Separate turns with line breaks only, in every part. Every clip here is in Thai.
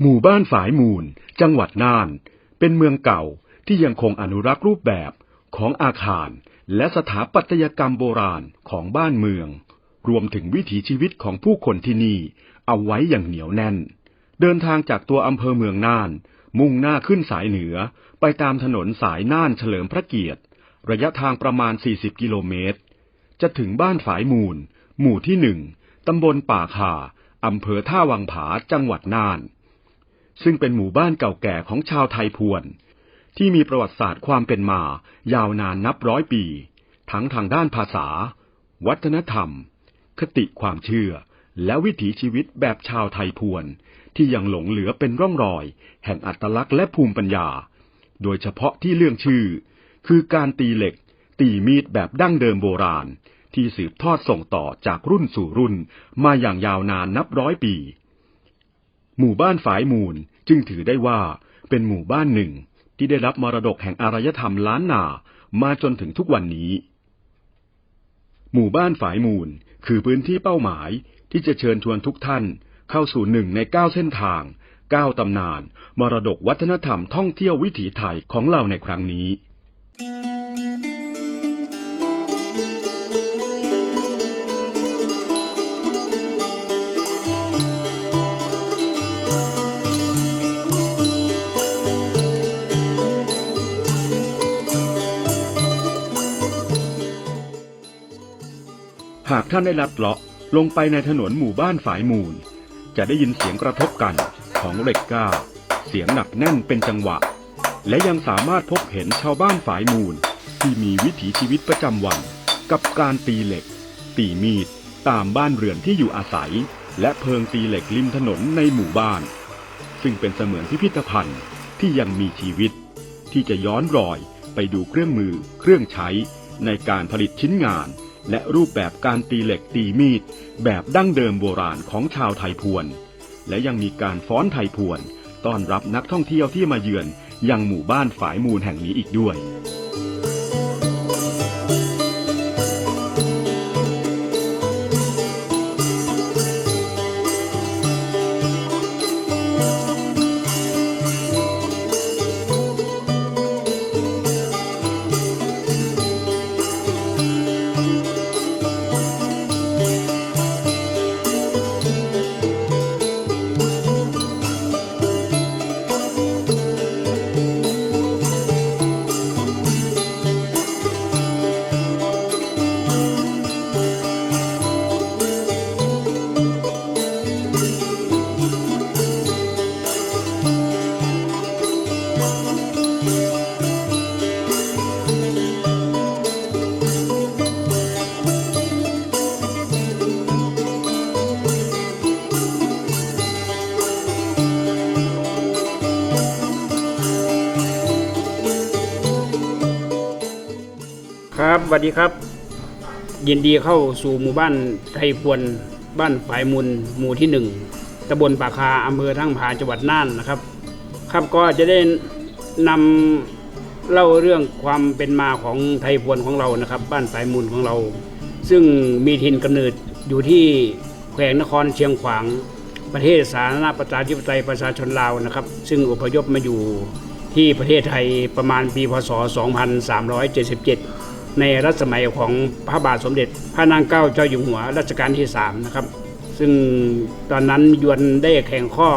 หมู่บ้านฝายมูล จังหวัดน่าน เป็นเมืองเก่าที่ยังคงอนุรักษ์รูปแบบของอาคาร และสถาปัตยกรรมโบราณของบ้านเมือง รวมถึงวิถีชีวิตของผู้คนที่นี่ เอาไว้อย่างเหนียวแน่น เดินทางจากตัวอำเภอเมืองน่าน มุ่งหน้าขึ้นสายเหนือ ไปตามถนนสายน่านเฉลิมพระเกียรติ ระยะทางประมาณ 40 กิโลเมตร จะถึงบ้านฝายมูล หมู่ที่หนึ่งตำบลป่าคาอำเภอท่าวังผาจังหวัดน่าน ซึ่งเป็นหมู่บ้านเก่าแก่ของชาวไทยพวน ที่มีประวัติศาสตร์ความเป็นมา ยาวนานนับร้อยปี ทั้งทางด้านภาษา วัฒนธรรม คติความเชื่อ และวิถีชีวิตแบบชาวไทยพวน ที่ยังหลงเหลือเป็นร่องรอย แห่งอัตลักษณ์และภูมิปัญญา โดยเฉพาะที่เรื่องชื่อ คือการตีเหล็ก ตีมีดแบบดั้งเดิมโบราณ ที่สืบทอดส่งต่อจากรุ่นสู่รุ่น มาอย่างยาวนานนับร้อยปี หมู่บ้านฝายมูลจึงถือได้ว่าเป็นหมู่บ้านหนึ่งที่ได้รับมรดกแห่งอารยธรรมล้านนามาจนถึงทุกวันนี้ หมู่บ้านฝายมูลคือพื้นที่เป้าหมายที่จะเชิญชวนทุกท่านเข้าสู่หนึ่งในเก้าเส้นทางเก้าตำนาน มรดกวัฒนธรรมท่องเที่ยววิถีไทยของเราในครั้งนี้ หากท่านได้ลัดเลาะลงไปในถนนหมู่บ้านฝายมูล จะได้ยินเสียงกระทบกันของเหล็กก้า เสียงหนักแน่นเป็นจังหวะ และยังสามารถพบเห็นชาวบ้านฝายมูล ที่มีวิถีชีวิตประจำวัน กับการตีเหล็ก ตีมีด ตามบ้านเรือนที่อยู่อาศัย และเพิงตีเหล็กริมถนนในหมู่บ้าน ซึ่งเป็นเสมือนพิพิธภัณฑ์ที่ยังมีชีวิต ที่จะย้อนรอยไปดูเครื่องมือเครื่องใช้ในการผลิตชิ้นงาน และรูปแบบการตีเหล็กตีมีด แบบดั้งเดิมโบราณของชาวไทยพวน และยังมีการฟ้อนไทยพวนต้อนรับนักท่องเที่ยวที่มาเยือนยังหมู่บ้านฝายมูลแห่งนี้อีกด้วย
สวัสดีครับ ยินดีเข้าสู่หมู่บ้านไทยพวนบ้านฝายมูลหมู่ที่หนึ่งตำบลปากคาอำเภอทั้งผาจังหวัดน่านนะครับ ครับก็จะได้นำเล่าเรื่องความเป็นมาของไทยพวนของเรานะครับ บ้านฝายมูลของเรา ซึ่งมีถิ่นกำเนิดอยู่ที่แขวงนครเชียงขวางประเทศสาธารณประชาธิปไตยประชาชนลาวนะครับ ซึ่งอพยพมาอยู่ที่ประเทศไทยประมาณปีพศ 2377 ในรัชสมัยของพระบาทสมเด็จ พระนางเก้าเจ้าอยู่หัวรัชกาลที่3นะครับซึ่งตอนนั้นยวนได้แข่งข้อ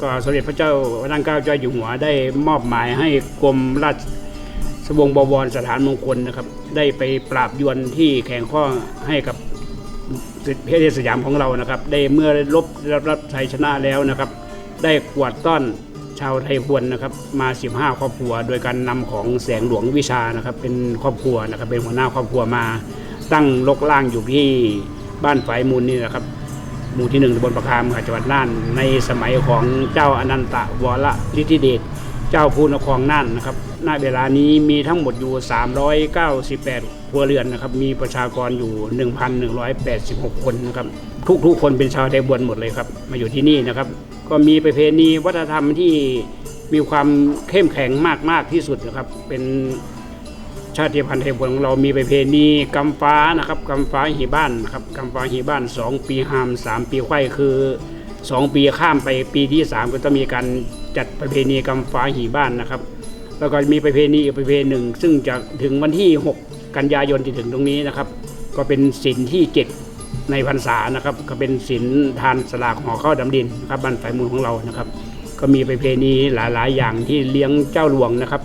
ก็สมเด็จพระเจ้าพระนางเก้าเจ้าอยู่หัวได้มอบหมายให้กรมราชสวงบวรสถานมงคลนะครับ ได้ไปปราบยวนที่แข่งข้อให้กับประเทศสยามของเรานะครับ ได้เมื่อลบรับรับชัยชนะแล้วนะครับ ได้กวาดต้อน ชาวไทยพวนนะครับมา 15 ครอบครัว โดยการนำของแสงหลวงวิชานะครับ เป็นครอบครัวนะครับ เป็นหัวหน้าครอบครัวมา ตั้งลกล่างอยู่ที่บ้านฝายมูลนี่นะครับ หมู่ที่หนึ่งตำบลประคามจังหวัดน่าน ในสมัยของเจ้าอนันตวรฤทธิเดช เจ้าภูนครน่านนะครับ ณ เวลานี้มีทั้งหมดอยู่ 398 ครัวเรือนนะครับ มีประชากรอยู่ 1,186 คนนะครับ ทุกๆคนเป็นชาวไทยบวนหมดเลยครับ มาอยู่ที่นี่นะครับ ก็มีประเพณีวัฒนธรรมที่มีความเข้มแข็งมากๆที่สุดนะครับ เป็นชาติพันธุ์ไทยบวนของเรามีประเพณีกำฟ้านะครับกำฟ้าหีบ้านนะครับกำฟ้าหีบ้าน 2 ปีหาม 3 ปีไข่คือสองปีข้ามไปปีที่สามก็ต้องมีการ จัดประเพณีกำฟ้าหีบ้านนะครับ แล้วก็มีประเพณีอีกประเพณีหนึ่ง ซึ่งจะถึงวันที่ 6 กันยายนจะถึงตรงนี้นะครับ ก็เป็นศีลที่7ในพรรษานะครับ ก็เป็นศีลทานสลากห่อข้าวดำดินนะครับบ้านฝ่ายมูลของเรานะครับ ก็มีประเพณีหลาย ๆ อย่างที่เลี้ยงเจ้าหลวงนะครับ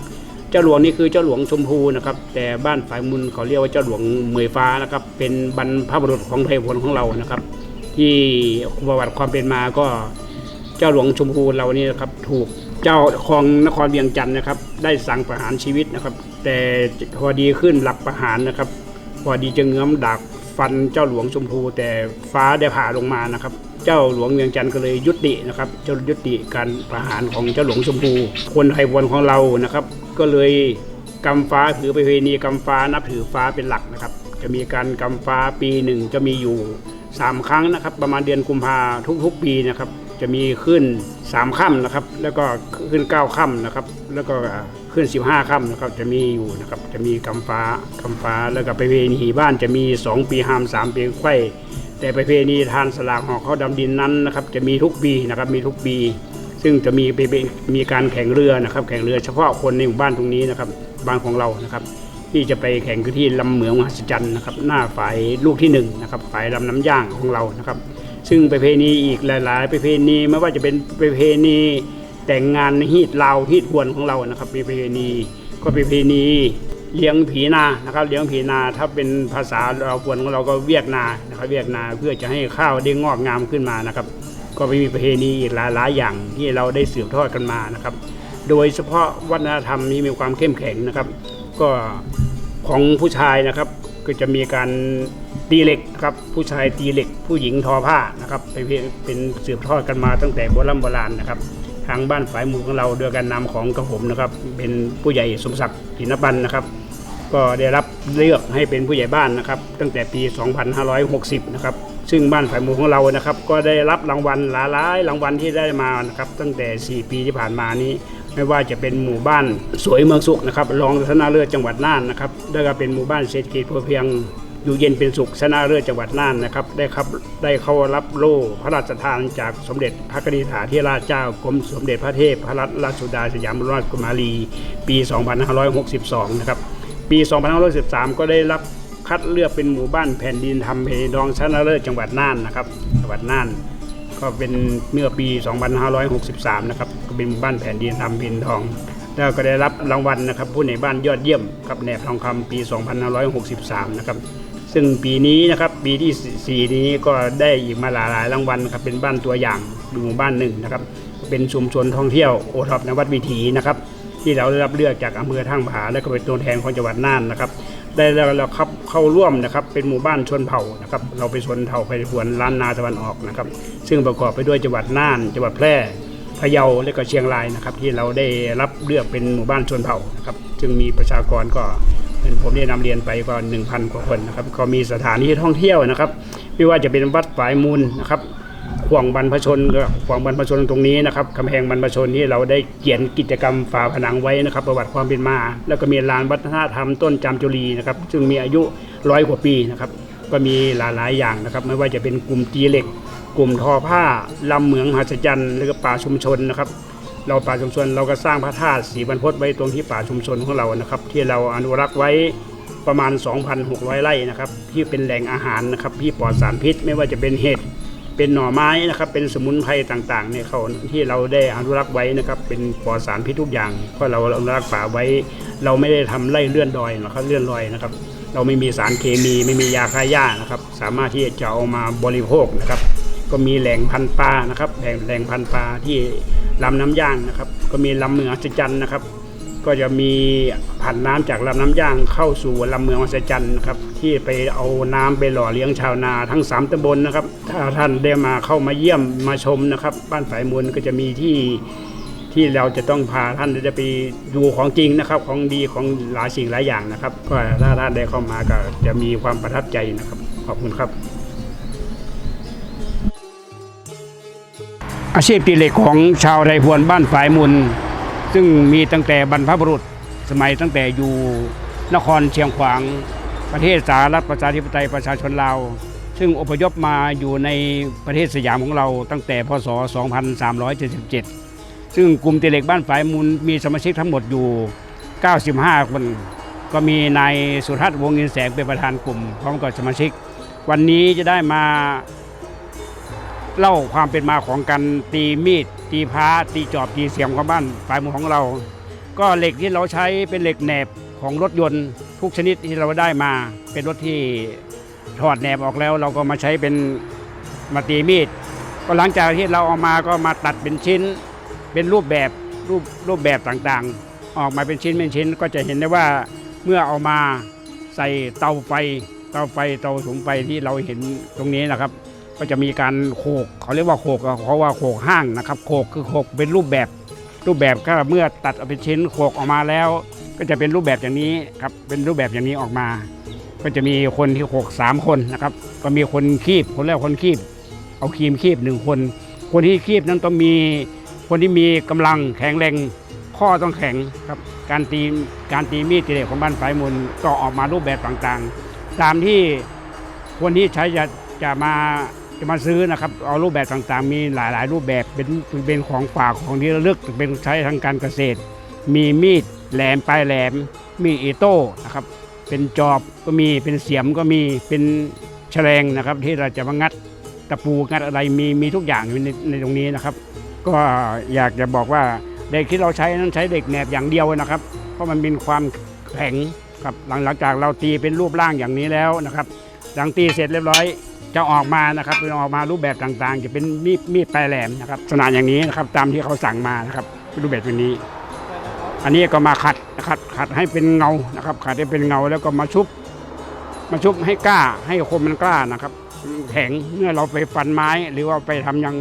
เจ้าหลวงนี่คือเจ้าหลวงชมพูนะครับ แต่บ้านฝ่ายมุนเขาเรียกว่าเจ้าหลวงเหมยฟ้านะครับ เป็นบรรพบุรุษของไทยพลของเรานะครับ ที่ประวัติความเป็นมาก็ เจ้าหลวงชมพูเรานี่นะครับถูกเจ้าครองนครเวียงจันทร์นะครับ ได้สั่งประหารชีวิตนะครับ แต่พอดีขึ้นหลักประหารนะครับ พอดีจะเงื้อมดักฟันเจ้าหลวงชมพู แต่ฟ้าได้ผ่าลงมานะครับ เจ้าหลวงเวียงจันทร์ก็เลยยุตินะครับเจ้ายุติการประหารของเจ้าหลวงชมพู คนไทยพลของเรานะครับ ก็เลยกำฟ้าถือไปเพณีกำฟ้านับถือฟ้าเป็นหลักนะครับ จะมีการกำฟ้าปีหนึ่งจะมีอยู่สามครั้งนะครับ ประมาณเดือนกุมภาทุกๆปีนะครับ จะมีขึ้นสามค่ำนะครับ แล้วก็ขึ้นเก้าค่ำนะครับ แล้วก็ขึ้นสิบห้าค่ำนะครับ จะมีอยู่นะครับ จะมีกำฟ้ากำฟ้า แล้วก็ไปเพณีบ้านจะมีสองปีห้ามสามปีไข่แต่ประเพณีทานสลากห่อข้าวดำดินนั้นนะครับ จะมีทุกปีนะครับมีทุกปี ซึ่งจะมีไปมีการแข่งเรือนะครับ แข่งเรือเฉพาะคนในหมู่บ้านตรงนี้นะครับบ้านของเรานะครับ ที่จะไปแข่งกันที่ลำเหมืองมหัศจรรย์นะครับ หน้าฝ่ายลูกที่หนึ่งนะครับฝ่ายลำน้ำย่างของเรานะครับ ซึ่งประเพณีอีกหลาย ๆ ประเพณีไม่ว่าจะเป็นประเพณีแต่งงานฮีดลาวฮีดหวนของเรานะครับประเพณีก็ประเพณีเลี้ยงผีนานะครับเลี้ยงผีนาถ้าเป็นภาษาเราหวนของเราก็เวียกนานะครับเวียกนาเพื่อจะให้ข้าวได้งอกงามขึ้นมานะครับ ก็มีประเพณีอีกหลายๆอย่างที่เราได้สืบทอดกันมานะครับ โดยเฉพาะวัฒนธรรมนี้มีความเข้มแข็งนะครับ ก็ของผู้ชายนะครับ ก็จะมีการตีเหล็กครับผู้ชายตีเหล็ก ผู้หญิงทอผ้านะครับเป็นเป็นสืบทอดกันมาตั้งแต่โบราณโบราณนะครับทางบ้านฝ่ายหมู่ของเราโดยการนำของกระผมนะครับ เป็นผู้ใหญ่สมศักดิ์กินปันนะครับ ก็ได้รับเลือกให้เป็นผู้ใหญ่บ้านนะครับ ตั้งแต่ปี 2560 นะครับซึ่งบ้านฝ่ายหมู่ของเรานะครับ ก็ได้รับรางวัลหลายๆรางวัลที่ได้มานะครับ ตั้งแต่ 4 ปีที่ผ่านมานี้ ไม่ว่าจะเป็นหมู่บ้านสวยเมืองสุขนะครับรองชนะเลิศจังหวัดน่านนะครับแล้วก็เป็นหมู่บ้านเศรษฐกิจพอเพียงอยู่เย็นเป็นสุขชนะเลิศจังหวัดน่านนะครับได้ครับได้เข้ารับโล่พระราชทานจากสมเด็จพระกนิษฐาธิราชเจ้ากรมสมเด็จพระเทพพระรัตนราชสุดาสยามบรมราชกุมารี ปี 2562 นะครับ ปี 2513 ก็ได้รับคัดเลือกเป็นหมู่บ้านแผ่นดินทำเพดองชนะเลิศจังหวัดน่านนะครับจังหวัดน่าน ก็เป็นเมื่อปี 2563 นะครับก็เป็นหมู่บ้านแผ่นดินทำพินทอง แล้วก็ได้รับรางวัลนะครับ ผู้ในบ้านยอดเยี่ยมกับแหนบทองคำปี 2563 นะครับ ซึ่งปีนี้นะครับปีที่ 4 นี้ก็ได้อีกมาหลายๆรางวัลครับเป็นบ้านตัวอย่างหมู่บ้านหนึ่งนะครับ เป็นชุมชนท่องเที่ยวโอท็อปนวัดวิถีนะครับที่เราได้รับเลือกจากอำเภอท่างผาและก็เป็นตัวแทนของจังหวัดน่านนะครับ ได้แล้วเราครับเข้าร่วมนะครับเป็นหมู่บ้านชนเผ่านะครับเราไปชนเผ่าไพรวนล้านนาตะวันออกนะครับซึ่งประกอบไปด้วยจังหวัดน่านจังหวัดแพร่พะเยาและก็เชียงรายนะครับที่เราได้รับเลือกเป็นหมู่บ้านชนเผ่านะครับซึ่งมีประชากรก็เป็นผมได้นำเรียนไปก็1,000 กว่าคนนะครับก็มีสถานที่ท่องเที่ยวนะครับ ไม่ว่าจะเป็นวัดฝายมูลนะครับ ขวงบรรพชนก็ขวงบรรพชนตรงนี้นะครับกำแพงบรรพชนที่เราได้เขียนกิจกรรมฝาผนังไว้นะครับ ประวัติความเป็นมา แล้วก็มีลานวัฒนธรรมต้นจามจุรีนะครับซึ่งมีอายุร้อยกว่าปีนะครับ ก็มีหลายๆอย่างนะครับ ไม่ว่าจะเป็นกลุ่มตีเหล็ก กลุ่มทอผ้าลำเหมืองหัศจรรย์แล้วก็ป่าชุมชนนะครับ เราป่าชุมชนเราก็สร้างพระธาตุสีบรรพตไว้ตรงที่ป่าชุมชนของเรานะครับ ที่เราอนุรักษ์ไว้ประมาณ 2,600 ไร่นะครับที่เป็นแหล่งอาหารนะครับที่ปลอดสารพิษไม่ว่าจะเป็นเห็ด เป็นหน่อไม้นะครับเป็นสมุนไพรต่างๆเนี่ยเขาที่เราได้อนุรักษ์ไว้นะครับเป็นปลอดสารพิษทุกอย่างเพราะเราอนุรักษ์ป่าไว้ เราไม่ได้ทำไร่เลื่อนดอยนะครับเลื่อนลอยนะครับ เราไม่มีสารเคมีไม่มียาฆ่าหญ้านะครับ สามารถที่จะเอามาบริโภคนะครับ ก็มีแหล่งพันปลานะครับแหล่งแหล่งพันปลาที่ลำน้ำย่างนะครับ ก็มีลำเมืองอัศจรรย์นะครับ ก็จะมีผ่านน้ำจากลำน้ำย่างเข้าสู่ลำเมืองวัศจันทร์นะครับที่ไปเอาน้ำไปหล่อเลี้ยงชาวนาทั้งสามตำบลนะครับ ถ้าท่านได้มาเข้ามาเยี่ยมมาชมนะครับ บ้านฝายมูลก็จะมีที่ที่เราจะต้องพาท่านได้ไปดูของจริงนะครับ ของดีของหลายสิ่งหลายอย่างนะครับก็ถ้าท่านได้เข้ามาก็จะมีความประทับใจนะครับขอบคุณครับ อาชีพตีเหล็กของชาวไรพวนบ้านฝายมุนซึ่งมีตั้งแต่บรรพบุรุษสมัยตั้งแต่อยู่นครเชียงขวางประเทศสาธารณรัฐประชาธิปไตยประชาชนลาว ซึ่งอพยพมาอยู่ในประเทศสยามของเราตั้งแต่พศ 2377 ซึ่งกลุ่มตีเหล็กบ้านฝายมูลมีสมาชิกทั้งหมดอยู่ 95 คน ก็มีนายสุทัศน์วงศ์อินแสงเป็นประธานกลุ่มพร้อมกับสมาชิก วันนี้จะได้มาเล่าความเป็นมาของการตีมีด ตีพ้า ตีจอบตีเสียมของบ้านฝายมูลของเรา ก็เหล็กที่เราใช้เป็นเหล็กแหนบของรถยนต์ทุกชนิดที่เราได้มาเป็นรถที่ ถอดแหนบออกแล้ว เราก็มาใช้เป็นมาตีมีด ก็หลังจากที่เราเอามาก็มาตัดเป็นชิ้น เป็นรูปแบบรูปรูปแบบต่างๆ ออกมาเป็นชิ้นเป็นชิ้นก็จะเห็นได้ว่าเมื่อเอามาใส่เตาไฟเตาไฟเตาสุมไฟที่เราเห็นตรงนี้นะครับ ก็จะมีการโขกเขาเรียกว่าโขกเพราะว่าโขกห้างนะครับโขกคือโขกเป็นรูปแบบรูปแบบก็เมื่อตัดเอาเป็นชิ้นโขกออกมาแล้ว ก็จะเป็นรูปแบบอย่างนี้ครับเป็นรูปแบบอย่างนี้ออกมา ก็จะมีคนที่โขกสามคนนะครับ ก็มีคนคีบคนแรกคนคีบ เอาครีมคีบหนึ่งคน คนที่คีบนั้นต้องมีคนที่มีกำลังแข็งแรงข้อต้องแข็งครับการตีการตีมีดตีเหล็กของบ้านฝายมูลก็ออกมารูปแบบต่างๆ ตามที่คนที่ใช้จะจะมาจะมาซื้อนะครับเอารูปแบบต่างๆ มีหลายๆ รูปแบบเป็นเป็นของฝากของที่ระลึกเป็นใช้ทางการเกษตร มีมีดแหลมปลายแหลมมีอีโต้นะครับ เป็นจอบก็มีเป็นเสียมก็มีเป็นแฉลงนะครับ ที่เราจะมางัดตะปูงัดอะไรมีมีทุกอย่างอยู่ในในตรงนี้นะครับ ก็อยากจะบอกว่าเด็กที่เราใช้นั้นใช้เด็กแหนบอย่างเดียวนะครับ เพราะมันมีความแข็งครับหลังหลังจากเราตีเป็นรูปร่างอย่างนี้แล้วนะครับ หลังตีเสร็จเรียบร้อยจะออกมานะครับเป็นออกมารูปแบบต่างๆ จะเป็นมีดมีดปลายแหลมนะครับลักษณะอย่างนี้นะครับตามที่เขาสั่งมานะครับรูปแบบแบบนี้ อันนี้ก็มาขัดขัดขัดให้เป็นเงานะครับ ขัดให้เป็นเงาแล้วก็มาชุบ มาชุบให้กล้าให้คมมันกล้านะครับ แข็งเมื่อเราไปฟันไม้ หรือว่าไปทำยัง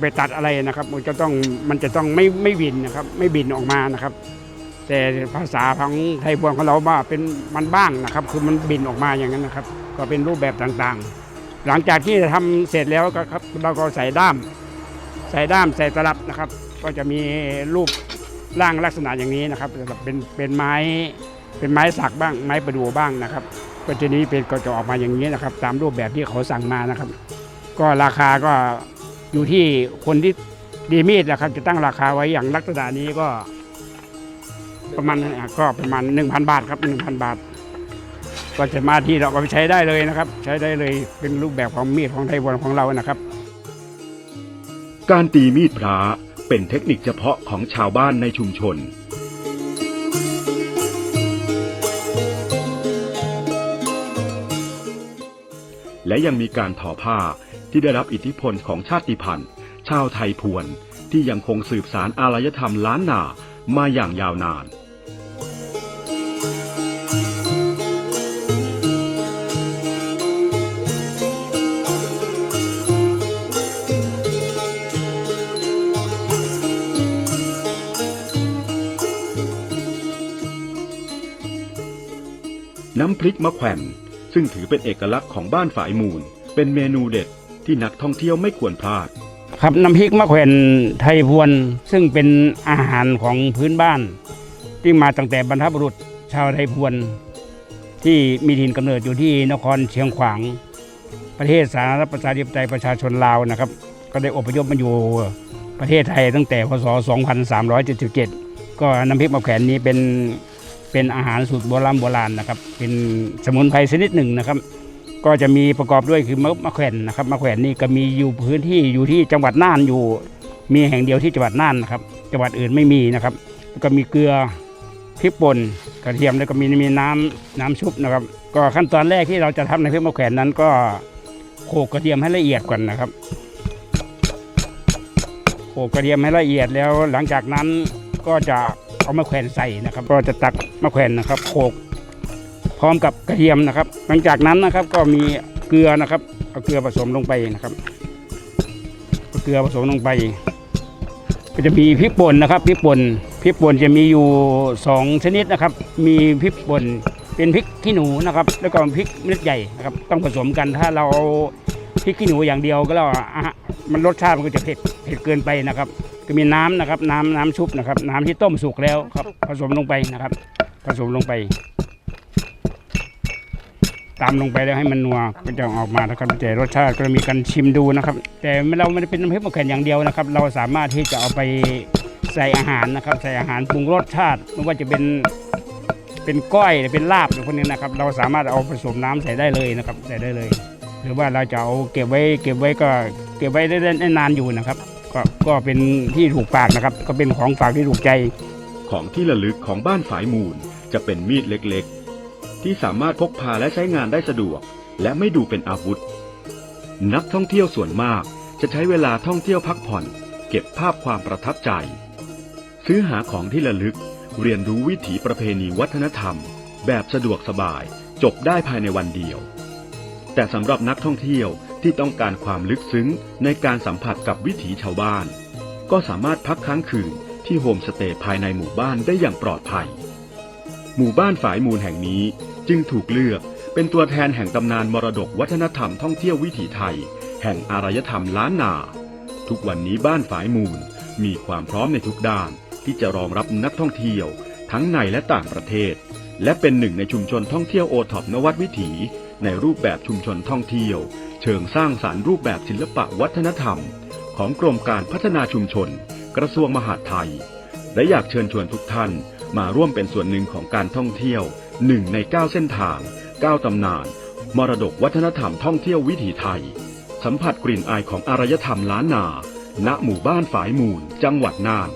ไปตัดอะไรนะครับ มันจะต้องมันจะต้องไม่ไม่บินนะครับ ไม่บินออกมานะครับ แต่ภาษาของไทยพวนของเราว่าเป็นมันบ้างนะครับ คือมันบินออกมาอย่างนั้นนะครับ ก็เป็นรูปแบบต่างๆ หลังจากที่ทำเสร็จแล้วก็ครับเราก็ใส่ด้าม ใส่ด้ามใส่ตลับนะครับ ก็จะมีรูป ร่างลักษณะอย่างนี้นะครับเป็นเป็นไม้เป็นไม้สักบ้างไม้ประดู่บ้างนะครับก็จะนี้เป็นก็จะออกมาอย่างนี้นะครับ ตามรูปแบบที่เขาสั่งมานะครับ ก็ราคาก็อยู่ที่คนที่ดีมีดนะครับ จะตั้งราคาไว้อย่างลักษณะนี้ก็ ประมาณก็ประมาณ 1,000 บาทครับ 1,000 บาท ก็จะมาที่เราก็ไปใช้ได้เลยนะครับ ใช้ได้เลยเป็นรูปแบบของมีดของไทยบวนของเรานะครับ
การตีมีดพระ เป็นเทคนิคเฉพาะของชาวบ้านในชุมชน และยังมีการทอผ้าที่ได้รับอิทธิพลของชาติพันธุ์ ชาวไทยพวน ที่ยังคงสืบสารอารยธรรมล้านนามาอย่างยาวนาน น้ำพริกมะแขวนซึ่งถือเป็นเอกลักษณ์ของบ้านฝายมูล เป็นเมนูเด็ดที่นักท่องเที่ยวไม่ควรพลาด
ครับน้ำพริกมะแขวนไทยพวน ซึ่งเป็นอาหารของพื้นบ้าน ที่มาตั้งแต่บรรพบุรุษชาวไทยพวน ที่มีถิ่นกำเนิดอยู่ที่นครเชียงขวาง ประเทศสาธารณรัฐประชาธิปไตยประชาชนลาวนะครับ ก็ได้อพยพมาอยู่ประเทศไทยตั้งแต่พศ 2377 ก็น้ำพริกมะแขวนนี้เป็น เป็นอาหารสูตรโบราณโบราณนะครับ เป็นสมุนไพรชนิดหนึ่งนะครับ ก็จะมีประกอบด้วยคือมะมะแขวนนะครับมะแขวนนี่ก็มีอยู่พื้นที่อยู่ที่จังหวัดน่านอยู่ มีแห่งเดียวที่จังหวัดน่านนะครับ จังหวัดอื่นไม่มีนะครับแล้วก็มีเกลือพริกป่นกระเทียมแล้วก็มีมีน้ำน้ำชุบนะครับ ก็ขั้นตอนแรกที่เราจะทำในพริกมะแขวนนั้นก็โขลกกระเทียมให้ละเอียดก่อนนะครับโขลกกระเทียมให้ละเอียดแล้วหลังจากนั้นก็จะ เอามะแขวนใส่นะครับ ก็จะตักมะแขวนนะครับโขลกพร้อมกับกระเทียมนะครับ หลังจากนั้นนะครับก็มีเกลือนะครับเอาเกลือผสมลงไปนะครับเกลือผสมลงไป ก็จะมีพริกป่นนะครับพริกป่นพริกป่นจะมีอยู่สองชนิดนะครับ มีพริกป่นเป็นพริกขี้หนูนะครับ แล้วก็พริกเม็ดใหญ่นะครับ ต้องผสมกันถ้าเรา พริกขี้หนูอย่างเดียวก็แล้วอะมันรสชาติมันก็จะเผ็ดเผ็ดเกินไปนะครับ ก็มีน้ำนะครับ น้ำน้ำชุบนะครับ น้ำที่ต้มสุกแล้วครับ ผสมลงไปนะครับ ผสมลงไปตำลงไปแล้วให้มันนัวก็จะออกมานะครับแต่รสชาติก็มีการชิมดูนะครับ แต่เราไม่ได้เป็นน้ำพริกมะเขืออย่างเดียวนะครับ เราสามารถที่จะเอาไปใส่อาหารนะครับ ใส่อาหารปรุงรสชาติไม่ว่าจะเป็นเป็นก้อยหรือเป็นลาบหรือพวกนี้นะครับ เราสามารถเอาผสมน้ำใส่ได้เลยนะครับ ใส่ได้เลย หรือว่าเราจะเอาเก็บไว้เก็บไว้ก็เก็บไว้ได้ได้นานอยู่นะครับ ก็ก็เป็นที่ถูกปากนะครับ ก็เป็นของฝากที่ถูกใจ
ของที่ระลึกของบ้านฝายมูลจะเป็นมีดเล็กๆ ที่สามารถพกพาและใช้งานได้สะดวก และไม่ดูเป็นอาวุธ นักท่องเที่ยวส่วนมากจะใช้เวลาท่องเที่ยวพักผ่อน เก็บภาพความประทับใจ ซื้อหาของที่ระลึกเรียนรู้วิถีประเพณีวัฒนธรรม แบบสะดวกสบายจบได้ภายในวันเดียว แต่สำหรับนักท่องเที่ยวที่ต้องการความลึกซึ้งในการสัมผัสกับวิถีชาวบ้าน ก็สามารถพักค้างคืนที่โฮมสเตย์ภายในหมู่บ้านได้อย่างปลอดภัย หมู่บ้านฝายมูลแห่งนี้จึงถูกเลือกเป็นตัวแทนแห่งตำนานมรดกวัฒนธรรมท่องเที่ยววิถีไทย แห่งอารยธรรมล้านนา ทุกวันนี้บ้านฝายมูลมีความพร้อมในทุกด้าน ที่จะรองรับนักท่องเที่ยว ทั้งในและต่างประเทศ และเป็นหนึ่งในชุมชนท่องเที่ยวโอท็อปนวัดวิถี ในรูปแบบชุมชนท่องเที่ยว เชิงสร้างสารรค์รูปแบบศิลปะวัฒนธรรม ของกรมการพัฒนาชุมชน กระทรวงมหาดไทย และอยากเชิญชวนทุกท่านมาร่วมเป็นส่วนหนึ่งของการท่องเที่ยวหนึ่งใน 9 เส้นทาง 9 ตำนาน มรดกวัฒนธรรมท่องเที่ยววิถีไทย สัมผัสกลิ่นอายของอารยธรรมล้านนา ณหมู่บ้านฝายมูล จังหวัดน่าน